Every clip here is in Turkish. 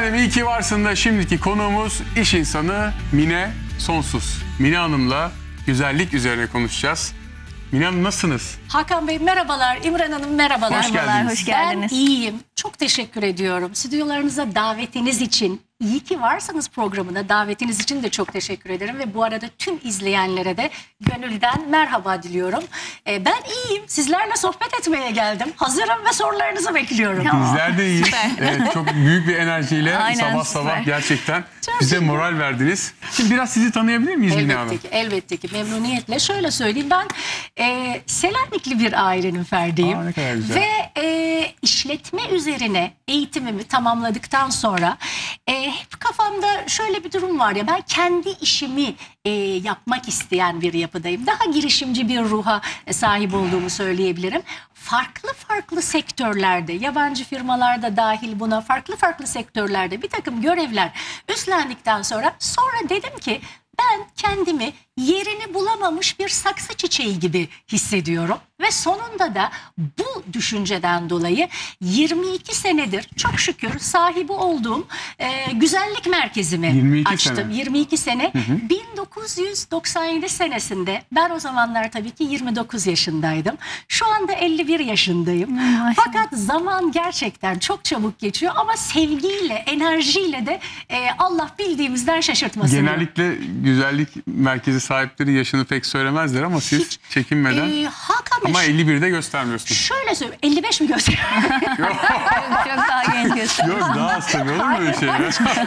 Efendim iyi ki varsın da şimdiki konuğumuz iş insanı Mine Sonsuz. Mine Hanım'la güzellik üzerine konuşacağız. Mine Hanım nasılsınız? Hakan Bey merhabalar, İmran Hanım merhabalar. Hoş geldiniz. hoş geldiniz. Ben iyiyim. Çok teşekkür ediyorum. Stüdyolarınıza davetiniz için, iyi ki varsınız programına davetiniz için de çok teşekkür ederim. Ve bu arada tüm izleyenlere de gönülden merhaba diliyorum. Ee, ben iyiyim. Sizlerle sohbet etmeye geldim. Hazırım ve sorularınızı bekliyorum. Bizler de iyiyiz. Evet, çok büyük bir enerjiyle Aynen, sabah süper. sabah gerçekten Çok bize iyi. moral verdiniz. Şimdi biraz sizi tanıyabilir miyiz Mine Hanım? Elbette ki, elbette ki memnuniyetle. Şöyle söyleyeyim ben e, Selanikli bir ailenin ferdiyim. Aa, ne kadar güzel. Ve e, işletme üzerine eğitimimi tamamladıktan sonra e, hep kafamda şöyle bir durum var ya ben kendi işimi e, yapmak isteyen bir yapıdayım. Daha girişimci bir ruha e, sahip olduğumu söyleyebilirim. Farklı farklı sektörlerde, yabancı firmalarda dahil buna farklı farklı sektörlerde bir takım görevler üstlendikten sonra sonra dedim ki ben kendimi yerini bulamamış bir saksı çiçeği gibi hissediyorum. Ve sonunda da bu düşünceden dolayı 22 senedir çok şükür sahibi olduğum e, güzellik merkezimi 22 açtım. sene. 22 sene. 1997 senesinde ben o zamanlar tabii ki 29 yaşındaydım. Şu anda 51 yaşındayım. maşallah. Fakat zaman gerçekten çok çabuk geçiyor ama sevgiyle, enerjiyle de e, Allah bildiğimizden şaşırtmasın. Genellikle güzellik merkezi sahipleri yaşını pek söylemezler ama siz Hiç. çekinmeden Ee, Hakan ama şu- 51'de göstermiyorsunuz. şöyle söyleyeyim 55 mi gösteriyor? Çok daha genç gösteriyor. Yok daha az tabii olur mu öyle şey?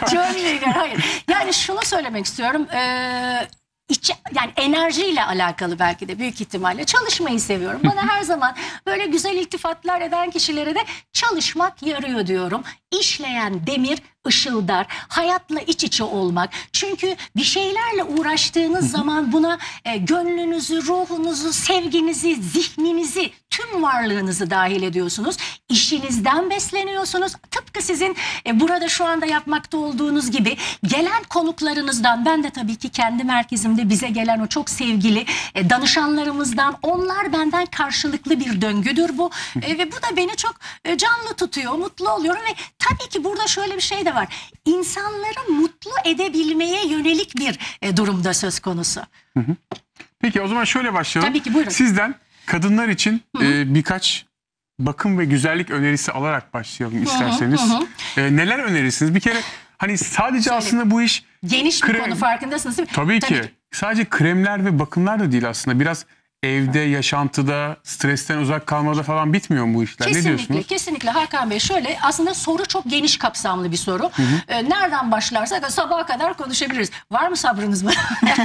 Çok iyi. Hayır. Yani şunu söylemek istiyorum. Ee, iç, yani enerjiyle alakalı belki de büyük ihtimalle çalışmayı seviyorum. Bana her zaman böyle güzel iltifatlar eden kişilere de çalışmak yarıyor diyorum. İşleyen demir ışıldar. Hayatla iç içe olmak. Çünkü bir şeylerle uğraştığınız zaman buna e, gönlünüzü, ruhunuzu, sevginizi, zihninizi, tüm varlığınızı dahil ediyorsunuz. İşinizden besleniyorsunuz. Tıpkı sizin e, burada şu anda yapmakta olduğunuz gibi gelen konuklarınızdan ben de tabii ki kendi merkezimde bize gelen o çok sevgili e, danışanlarımızdan onlar benden karşılıklı bir döngüdür bu. E, ve bu da beni çok e, canlı tutuyor, mutlu oluyorum ve tabii ki burada şöyle bir şey de var. İnsanları mutlu edebilmeye yönelik bir e, durumda söz konusu. Peki o zaman şöyle başlayalım. Tabii ki, buyurun. Sizden kadınlar için e, birkaç bakım ve güzellik önerisi alarak başlayalım isterseniz. hı E, neler önerirsiniz? Bir kere hani sadece aslında bu iş Geniş bir Krem- konu farkındasınız değil mi? tabii ki sadece kremler ve bakımlar da değil aslında. Biraz evde, yaşantıda, stresten uzak kalmada falan bitmiyor mu bu işler? ne Kesinlikle, diyorsunuz? kesinlikle Hakan Bey şöyle aslında soru çok geniş kapsamlı bir soru. Ee, nereden başlarsak sabaha kadar konuşabiliriz. Var mı sabrınız mı?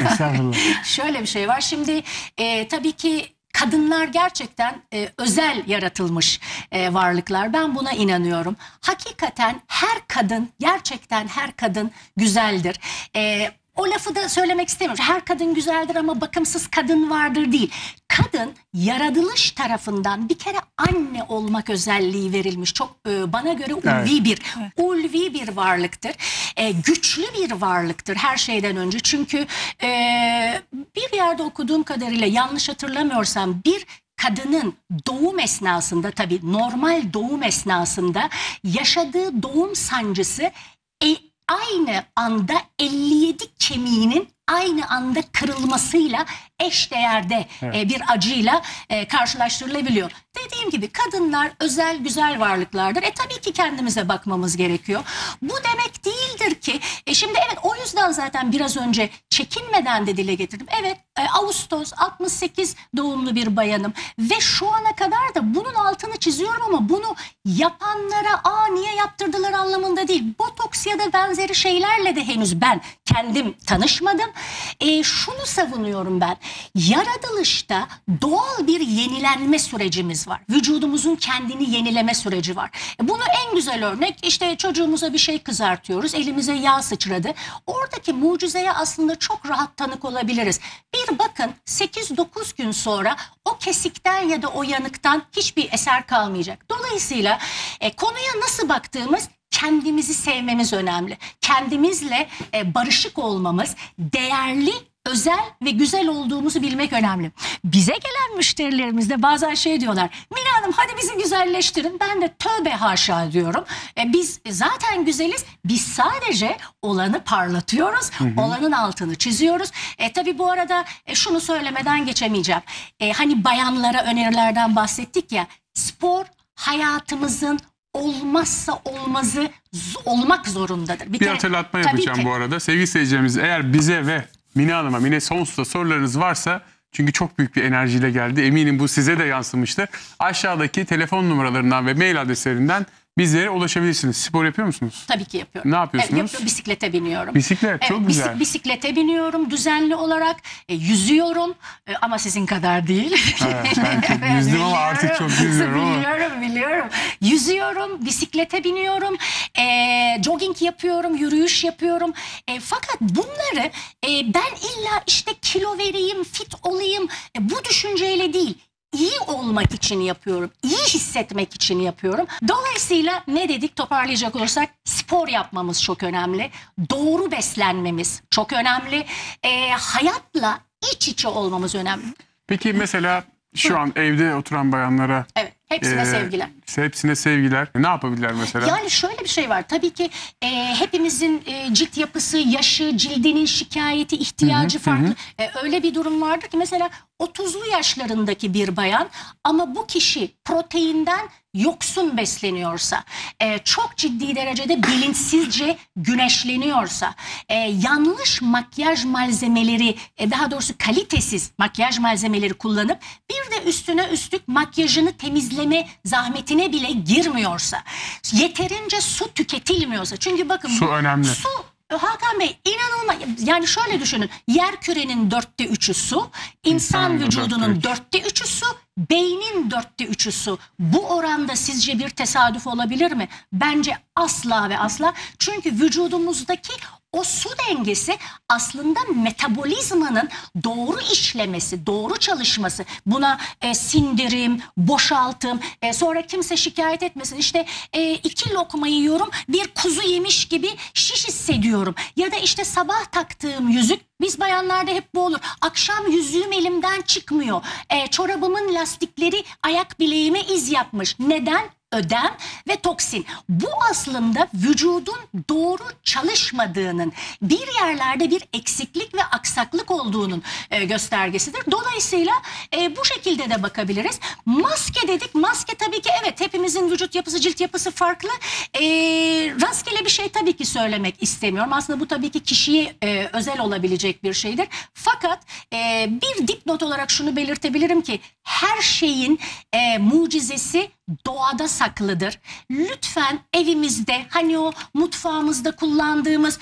Şöyle bir şey var. Şimdi e, tabii ki kadınlar gerçekten e, özel yaratılmış e, varlıklar. Ben buna inanıyorum. Hakikaten her kadın, gerçekten her kadın güzeldir. E, o lafı da söylemek istemiyorum. Her kadın güzeldir ama bakımsız kadın vardır değil. Kadın yaratılış tarafından bir kere anne olmak özelliği verilmiş. Çok e, bana göre ulvi Evet. bir ulvi bir varlıktır. E, güçlü bir varlıktır her şeyden önce. Çünkü e, bir yerde okuduğum kadarıyla yanlış hatırlamıyorsam bir kadının doğum esnasında tabii normal doğum esnasında yaşadığı doğum sancısı aynı anda 57 kemiğinin aynı anda kırılmasıyla eş değerde e, bir acıyla e, karşılaştırılabiliyor. Dediğim gibi kadınlar özel güzel varlıklardır. E tabii ki kendimize bakmamız gerekiyor. Bu demek değildir ki e, şimdi evet o yüzden zaten biraz önce çekinmeden de dile getirdim. Evet e, Ağustos 68 doğumlu bir bayanım ve şu ana kadar da bunun altını çiziyorum ama bunu yapanlara aa niye yaptırdılar anlamında değil. Botoks ya da benzeri şeylerle de henüz ben kendim tanışmadım. E, şunu savunuyorum ben. Yaratılışta doğal bir yenilenme sürecimiz var. Vücudumuzun kendini yenileme süreci var. E, bunu en güzel örnek işte çocuğumuza bir şey kızartıyoruz. Elimize yağ sıçradı. Oradaki mucizeye aslında çok rahat tanık olabiliriz. Bir bakın 8-9 gün sonra o kesikten ya da o yanıktan hiçbir eser kalmayacak. Dolayısıyla e, konuya nasıl baktığımız kendimizi sevmemiz önemli. Kendimizle e, barışık olmamız, değerli özel ve güzel olduğumuzu bilmek önemli. Bize gelen müşterilerimiz de bazen şey diyorlar. Mine Hanım hadi bizi güzelleştirin. Ben de tövbe haşa diyorum. E, biz zaten güzeliz. Biz sadece olanı parlatıyoruz. Olanın altını çiziyoruz. E, tabii bu arada e, şunu söylemeden geçemeyeceğim. E, hani bayanlara önerilerden bahsettik ya. Spor hayatımızın olmazsa olmazı olmak zorundadır. Bir kere- hatırlatma yapacağım ki. bu arada. Sevgili seyircilerimiz eğer bize ve Mine Hanım'a, Mine Sonsuz'a sorularınız varsa çünkü çok büyük bir enerjiyle geldi. Eminim bu size de yansımıştır. Aşağıdaki telefon numaralarından ve mail adreslerinden bizlere ulaşabilirsiniz. Spor yapıyor musunuz? Tabii ki yapıyorum. Ne yapıyorsunuz? Yapıyorum. bisiklete biniyorum. Bisiklet çok güzel. bisik- bisiklete biniyorum düzenli olarak. E, yüzüyorum E, ama sizin kadar değil. Evet, ben çok yüzdüm ama artık çok yüzmüyorum ama. biliyorum, biliyorum. Yüzüyorum, bisiklete biniyorum, e, jogging yapıyorum, yürüyüş yapıyorum. E, fakat bunları e, ben illa işte kilo vereyim, fit olayım e, bu düşünceyle değil iyi olmak için yapıyorum. iyi hissetmek için yapıyorum. Dolayısıyla ne dedik toparlayacak olursak spor yapmamız çok önemli. Doğru beslenmemiz çok önemli. E, hayatla iç içe olmamız önemli. Peki mesela şu an evde oturan bayanlara Evet hepsine e, sevgiler. hepsine sevgiler. Ne yapabilirler mesela? Yani şöyle bir şey var. Tabii ki e, hepimizin e, cilt yapısı, yaşı, cildinin şikayeti, ihtiyacı farklı. E, öyle bir durum vardır ki mesela 30'lu yaşlarındaki bir bayan ama bu kişi proteinden yoksun besleniyorsa, e, çok ciddi derecede bilinçsizce güneşleniyorsa, e, yanlış makyaj malzemeleri, e, daha doğrusu kalitesiz makyaj malzemeleri kullanıp bir de üstüne üstlük makyajını temizleme zahmetine bile girmiyorsa, yeterince su tüketilmiyorsa. Çünkü bakın Su bu- önemli. Su Hakan Bey inanılmaz yani şöyle düşünün yer kürenin dörtte üçü su insan İnsanın da vücudunun dörtte dörtte üçü su beynin dörtte üçü su bu oranda sizce bir tesadüf olabilir mi? Bence asla ve asla çünkü vücudumuzdaki o su dengesi aslında metabolizmanın doğru işlemesi, doğru çalışması. Buna e, sindirim, boşaltım, e, sonra kimse şikayet etmesin. İşte e, iki lokma yiyorum, bir kuzu yemiş gibi şiş hissediyorum. Ya da işte sabah taktığım yüzük biz bayanlarda hep bu olur. Akşam yüzüğüm elimden çıkmıyor. E, çorabımın lastikleri ayak bileğime iz yapmış. Neden? Ödem ve toksin. Bu aslında vücudun doğru çalışmadığının, bir yerlerde bir eksiklik ve aksaklık olduğunun e, göstergesidir. Dolayısıyla e, bu şekilde de bakabiliriz. Maske dedik. Maske tabii ki evet hepimizin vücut yapısı, cilt yapısı farklı. E, rastgele bir şey tabii ki söylemek istemiyorum. Aslında bu tabii ki kişiye e, özel olabilecek bir şeydir. Fakat e, bir dipnot olarak şunu belirtebilirim ki her şeyin e, mucizesi doğada saklıdır. Lütfen evimizde hani o mutfağımızda kullandığımız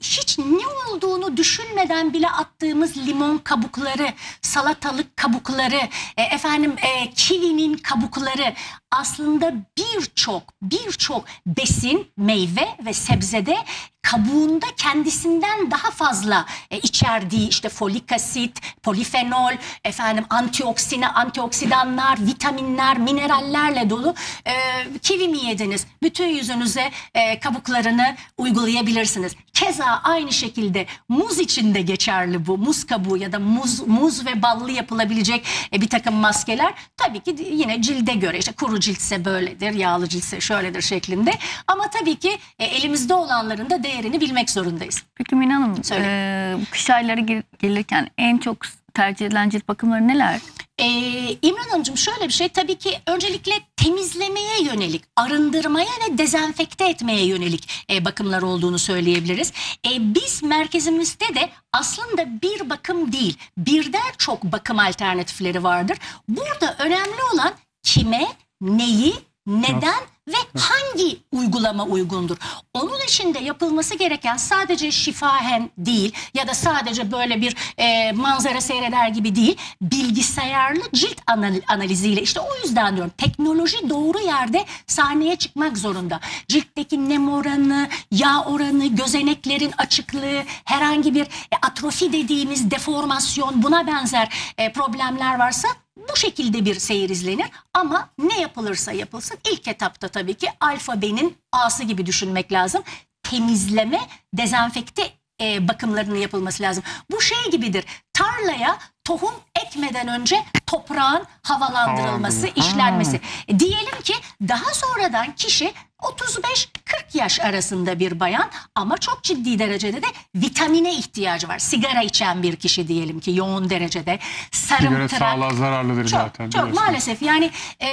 hiç ne olduğunu düşünmeden bile attığımız limon kabukları, salatalık kabukları, e, efendim e, kivinin kabukları aslında birçok birçok besin, meyve ve sebzede kabuğunda kendisinden daha fazla e, içerdiği işte folik asit, polifenol, efendim antioksina, antioksidanlar, vitaminler, minerallerle dolu e, kivi mi yediniz? Bütün yüzünüze e, kabuklarını uygulayabilirsiniz. Keza aynı şekilde muz için de geçerli bu. Muz kabuğu ya da muz muz ve ballı yapılabilecek e, bir takım maskeler tabii ki yine cilde göre işte kuru ciltse böyledir, yağlı ciltse şöyledir şeklinde. Ama tabii ki e, elimizde olanların da değerini bilmek zorundayız. Peki Mine Hanım, e, kış ayları gel- gelirken en çok tercih edilen cilt bakımları neler? Ee, İmran Hanımcığım şöyle bir şey tabii ki öncelikle temizlemeye yönelik, arındırmaya ve dezenfekte etmeye yönelik e, bakımlar olduğunu söyleyebiliriz. E, biz merkezimizde de aslında bir bakım değil, birden çok bakım alternatifleri vardır. Burada önemli olan kime, neyi, neden ve hangi uygulama uygundur? Onun için de yapılması gereken sadece şifahen değil ya da sadece böyle bir e, manzara seyreder gibi değil, bilgisayarlı cilt anal- analiziyle işte o yüzden diyorum teknoloji doğru yerde sahneye çıkmak zorunda. Ciltteki nem oranı, yağ oranı, gözeneklerin açıklığı, herhangi bir e, atrofi dediğimiz deformasyon buna benzer e, problemler varsa bu şekilde bir seyir izlenir ama ne yapılırsa yapılsın ilk etapta tabii ki alfabenin A'sı gibi düşünmek lazım. Temizleme, dezenfekte e, bakımlarının yapılması lazım. Bu şey gibidir. Tarlaya tohum ekmeden önce toprağın havalandırılması, Havalandırma. işlenmesi. E, diyelim ki daha sonradan kişi 35-40 yaş arasında bir bayan ama çok ciddi derecede de vitamine ihtiyacı var. Sigara içen bir kişi diyelim ki yoğun derecede Sigara sarımtırak sağlığa zararlıdır çok, zaten. Çok biliyorsunuz. maalesef yani e,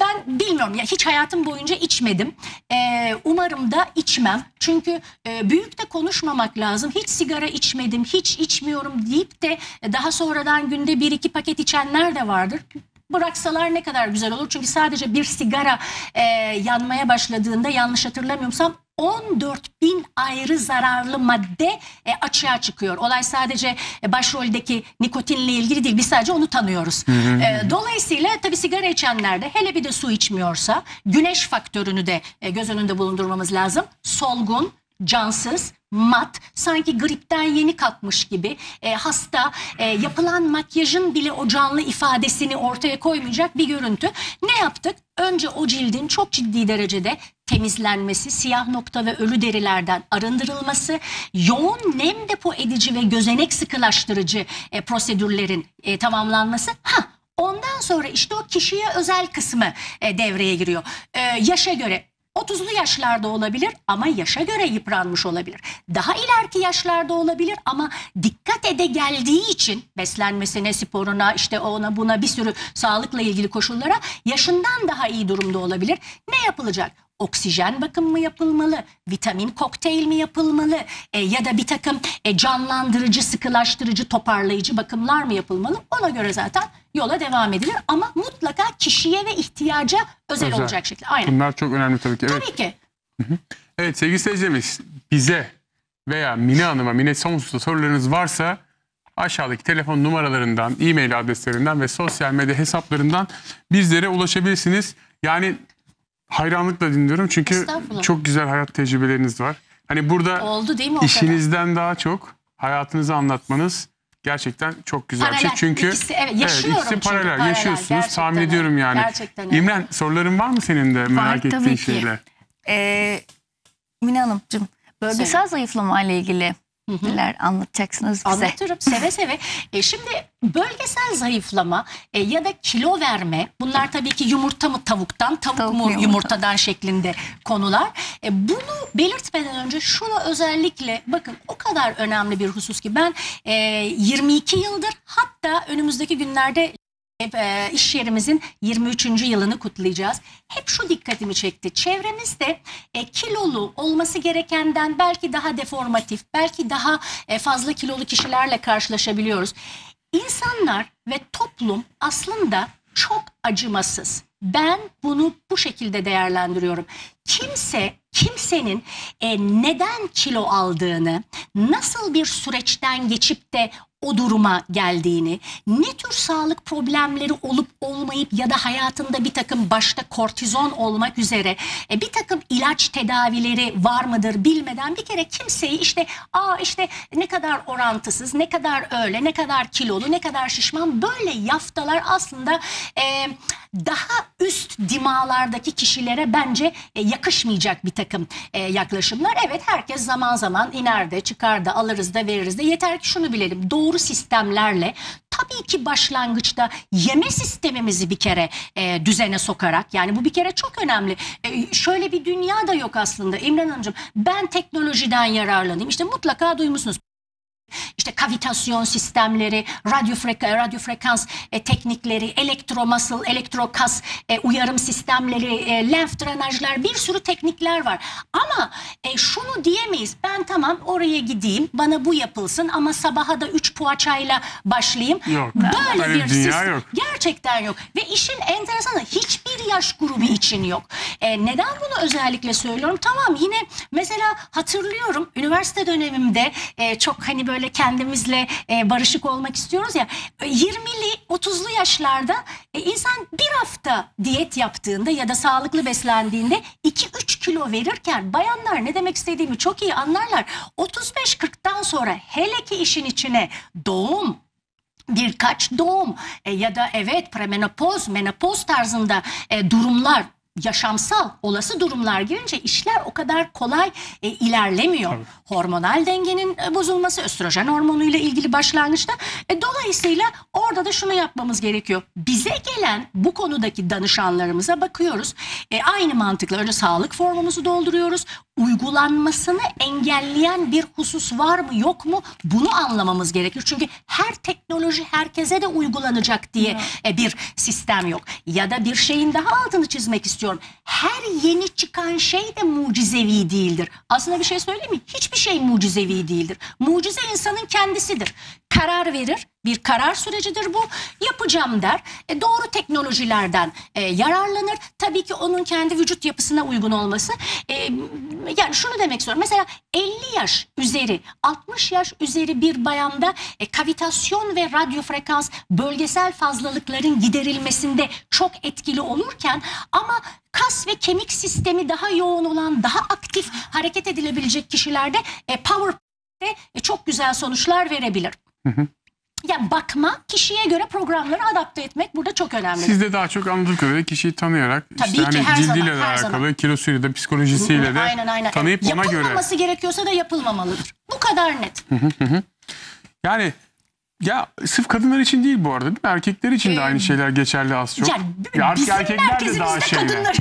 ben bilmiyorum ya hiç hayatım boyunca içmedim. E, umarım da içmem. Çünkü e, büyük de konuşmamak lazım. Hiç sigara içmedim, hiç içmiyorum deyip de daha sonradan günde bir iki paket içenler de vardır. Bıraksalar ne kadar güzel olur. Çünkü sadece bir sigara e, yanmaya başladığında yanlış hatırlamıyorsam 14 bin ayrı zararlı madde e, açığa çıkıyor. Olay sadece e, başroldeki nikotinle ilgili değil. Biz sadece onu tanıyoruz. E, dolayısıyla tabii sigara içenler de hele bir de su içmiyorsa güneş faktörünü de e, göz önünde bulundurmamız lazım. Solgun, cansız, mat, sanki gripten yeni kalkmış gibi e, hasta, e, yapılan makyajın bile o canlı ifadesini ortaya koymayacak bir görüntü. Ne yaptık? Önce o cildin çok ciddi derecede temizlenmesi, siyah nokta ve ölü derilerden arındırılması, yoğun nem depo edici ve gözenek sıkılaştırıcı e, prosedürlerin e, tamamlanması. Ha Ondan sonra işte o kişiye özel kısmı e, devreye giriyor. E, yaşa göre 30'lu yaşlarda olabilir ama yaşa göre yıpranmış olabilir. Daha ileriki yaşlarda olabilir ama dikkat ede geldiği için beslenmesine, sporuna, işte ona buna bir sürü sağlıkla ilgili koşullara yaşından daha iyi durumda olabilir. Ne yapılacak? Oksijen bakım mı yapılmalı? Vitamin kokteyl mi yapılmalı? E, ya da bir takım e, canlandırıcı, sıkılaştırıcı, toparlayıcı bakımlar mı yapılmalı? Ona göre zaten yola devam edilir ama mutlaka kişiye ve ihtiyaca özel, Özel. olacak şekilde. Aynen. Bunlar çok önemli tabii ki. Evet. Tabii ki. Evet sevgili seyircilerimiz bize veya Mine Hanım'a, Mine Sonsuz'a sorularınız varsa aşağıdaki telefon numaralarından, e-mail adreslerinden ve sosyal medya hesaplarından bizlere ulaşabilirsiniz. Yani hayranlıkla dinliyorum çünkü çok güzel hayat tecrübeleriniz var. Hani burada Oldu değil mi o kadar? işinizden daha çok hayatınızı anlatmanız gerçekten çok güzel bir şey. Paralel. Çünkü İkisi, evet, yaşıyorum ikisi çünkü paralel, paralel. yaşıyorsunuz Gerçekten tahmin öyle. ediyorum yani. Gerçekten öyle. İmren soruların var mı senin de merak ettiğin tabii ki. şeyler? Ee, Mine Hanımcığım bölgesel Söyle. zayıflama ile ilgili neler anlatacaksınız bize? Anlatırım seve seve. E, şimdi bölgesel zayıflama e, ya da kilo verme bunlar tabii ki yumurta mı tavuktan tavuk, Tavuk mu mu yumurta? yumurtadan şeklinde konular. E, bunu belirtmeden önce şunu özellikle bakın o kadar önemli bir husus ki ben e, 22 yıldır hatta önümüzdeki günlerde e, iş yerimizin 23. yılını kutlayacağız. Hep şu dikkatimi çekti. Çevremizde e, kilolu olması gerekenden belki daha deformatif, belki daha e, fazla kilolu kişilerle karşılaşabiliyoruz. İnsanlar ve toplum aslında çok acımasız. Ben bunu bu şekilde değerlendiriyorum. Kimse kimsenin e, neden kilo aldığını, nasıl bir süreçten geçip de o duruma geldiğini, ne tür sağlık problemleri olup olmayıp ya da hayatında bir takım başta kortizon olmak üzere e, bir takım ilaç tedavileri var mıdır bilmeden bir kere kimseyi işte aa işte ne kadar orantısız, ne kadar öyle, ne kadar kilolu, ne kadar şişman böyle yaftalar aslında e, daha üst dimalardaki kişilere bence e, yakışmayacak bir takım e, yaklaşımlar. Evet herkes zaman zaman iner de çıkar da alırız da veririz de yeter ki şunu bilelim doğru sistemlerle tabii ki başlangıçta yeme sistemimizi bir kere e, düzene sokarak yani bu bir kere çok önemli. E, şöyle bir dünya da yok aslında. İmran Hanımcığım ben teknolojiden yararlanayım. İşte mutlaka duymuşsunuz işte kavitasyon sistemleri, radyo, freka, radyo frekans e, teknikleri, elektromuscle, elektrokas e, uyarım sistemleri, e, lenf drenajlar bir sürü teknikler var. Ama e, şunu diyemeyiz. Ben tamam oraya gideyim, bana bu yapılsın ama sabaha da 3 poğaçayla başlayayım. Yok. Böyle Öyle bir dünya sistem yok. gerçekten yok. Ve işin enteresanı hiçbir yaş grubu için yok. E, neden bunu özellikle söylüyorum? Tamam yine mesela hatırlıyorum üniversite dönemimde e, çok hani böyle kendimizle e, barışık olmak istiyoruz ya. e, 20'li 30'lu yaşlarda e, insan bir hafta diyet yaptığında ya da sağlıklı beslendiğinde 2-3 kilo verirken bayanlar ne demek istediğimi çok iyi anlarlar. 35-40'tan sonra hele ki işin içine doğum birkaç doğum e, ya da evet premenopoz, menopoz tarzında e, durumlar yaşamsal olası durumlar girince işler o kadar kolay e, ilerlemiyor. Hormonal dengenin e, bozulması, östrojen hormonuyla ilgili başlangıçta. E, dolayısıyla orada da şunu yapmamız gerekiyor. Bize gelen bu konudaki danışanlarımıza bakıyoruz. E, aynı mantıkla önce sağlık formumuzu dolduruyoruz. Uygulanmasını engelleyen bir husus var mı yok mu bunu anlamamız gerekir. Çünkü her teknoloji herkese de uygulanacak diye e, bir sistem yok. Ya da bir şeyin daha altını çizmek istiyorum. Her yeni çıkan şey de mucizevi değildir. Aslında bir şey söyleyeyim mi? Hiçbir şey mucizevi değildir. Mucize insanın kendisidir. Karar verir. Bir karar sürecidir bu. Yapacağım der. E, doğru teknolojilerden e, yararlanır. Tabii ki onun kendi vücut yapısına uygun olması. E, yani şunu demek istiyorum. Mesela 50 yaş üzeri, 60 yaş üzeri bir bayanda e, kavitasyon ve radyo frekans bölgesel fazlalıkların giderilmesinde çok etkili olurken ama kas ve kemik sistemi daha yoğun olan, daha aktif hareket edilebilecek kişilerde e, power de e, çok güzel sonuçlar verebilir. Yani bakma, kişiye göre programları adapte etmek burada çok önemli. Siz de daha çok anladığım kadarıyla kişiyi tanıyarak Tabii işte ki, hani her cildiyle zaman, de her alakalı, zaman. kilosuyla da psikolojisiyle de aynen aynen. tanıyıp ona göre. Yapılmaması gerekiyorsa da yapılmamalıdır. Bu kadar net. Yani ya sırf kadınlar için değil bu arada değil mi? Erkekler için de Ee, aynı şeyler geçerli az çok. Yani Ya artık bizim erkekler de merkezimizde daha şeyler. kadınlar.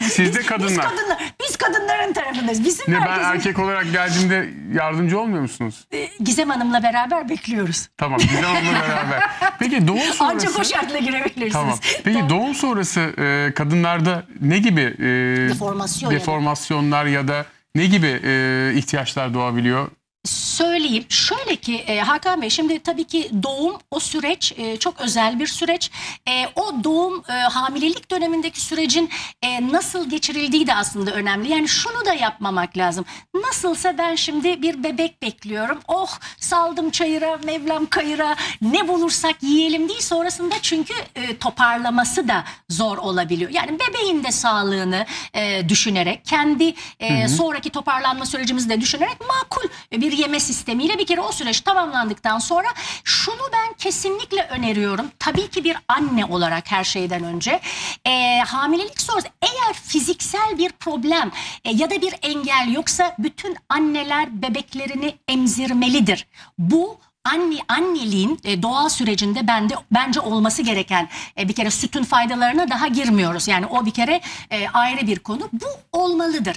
Siz de Biz kadınlar. kadınlar. Biz kadınların tarafındayız. Bizim Ne ben merkezimiz- erkek olarak geldiğimde yardımcı olmuyor musunuz? Ee, Gizem Hanım'la beraber bekliyoruz. Tamam Gizem Hanım'la beraber. Peki doğum sonrası... Ancak o şartla girebilirsiniz. Tamam. Peki doğum sonrası e, kadınlarda ne gibi e, Deformasyon ya da- deformasyonlar ya da ne gibi e, ihtiyaçlar doğabiliyor? Söyleyeyim. Şöyle ki e, Hakan Bey şimdi tabii ki doğum o süreç e, çok özel bir süreç. E, o doğum e, hamilelik dönemindeki sürecin e, nasıl geçirildiği de aslında önemli. Yani şunu da yapmamak lazım. Nasılsa ben şimdi bir bebek bekliyorum. Oh saldım çayıra, Mevlam kayıra ne bulursak yiyelim değil. Sonrasında çünkü e, toparlaması da zor olabiliyor. Yani bebeğin de sağlığını e, düşünerek kendi e, sonraki toparlanma sürecimizi de düşünerek makul bir yeme sistemiyle bir kere o süreç tamamlandıktan sonra şunu ben kesinlikle öneriyorum. Tabii ki bir anne olarak her şeyden önce e, hamilelik sonrası eğer fiziksel bir problem e, ya da bir engel yoksa bütün anneler bebeklerini emzirmelidir. Bu anne anneliğin e, doğal sürecinde bende bence olması gereken e, bir kere sütün faydalarına daha girmiyoruz. Yani o bir kere e, ayrı bir konu. Bu olmalıdır.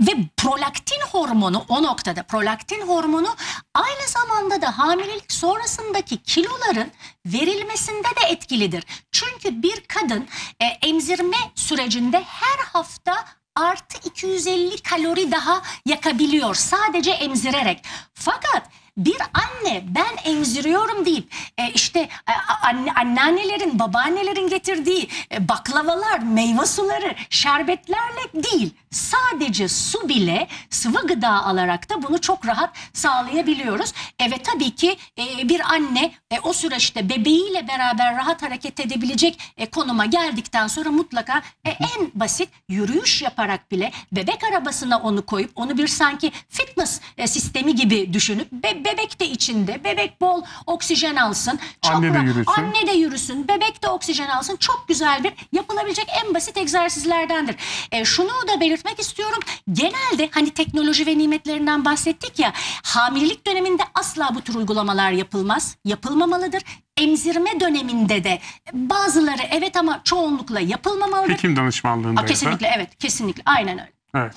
Ve prolaktin hormonu o noktada prolaktin hormonu aynı zamanda da hamilelik sonrasındaki kiloların verilmesinde de etkilidir. Çünkü bir kadın emzirme sürecinde her hafta artı 250 kalori daha yakabiliyor sadece emzirerek. Fakat bir anne ben emziriyorum deyip e, işte e, anne, anneannelerin babaannelerin getirdiği e, baklavalar meyve suları şerbetlerle değil sadece su bile sıvı gıda alarak da bunu çok rahat sağlayabiliyoruz. Evet tabii ki e, bir anne e, o süreçte bebeğiyle beraber rahat hareket edebilecek e, konuma geldikten sonra mutlaka e, en basit yürüyüş yaparak bile bebek arabasına onu koyup onu bir sanki fitness e, sistemi gibi düşünüp be- bebek de içinde bebek bol oksijen alsın. Anne de yürüsün. Anne de yürüsün. Bebek de oksijen alsın. Çok güzel bir yapılabilecek en basit egzersizlerdendir. E, şunu da belirtmek istiyorum. Genelde hani teknoloji ve nimetlerinden bahsettik ya. Hamilelik döneminde asla bu tür uygulamalar yapılmaz. Yapılmamalıdır. Emzirme döneminde de bazıları evet ama çoğunlukla yapılmamalıdır. Hekim danışmanlığında. Aa, kesinlikle evet kesinlikle aynen öyle. Evet.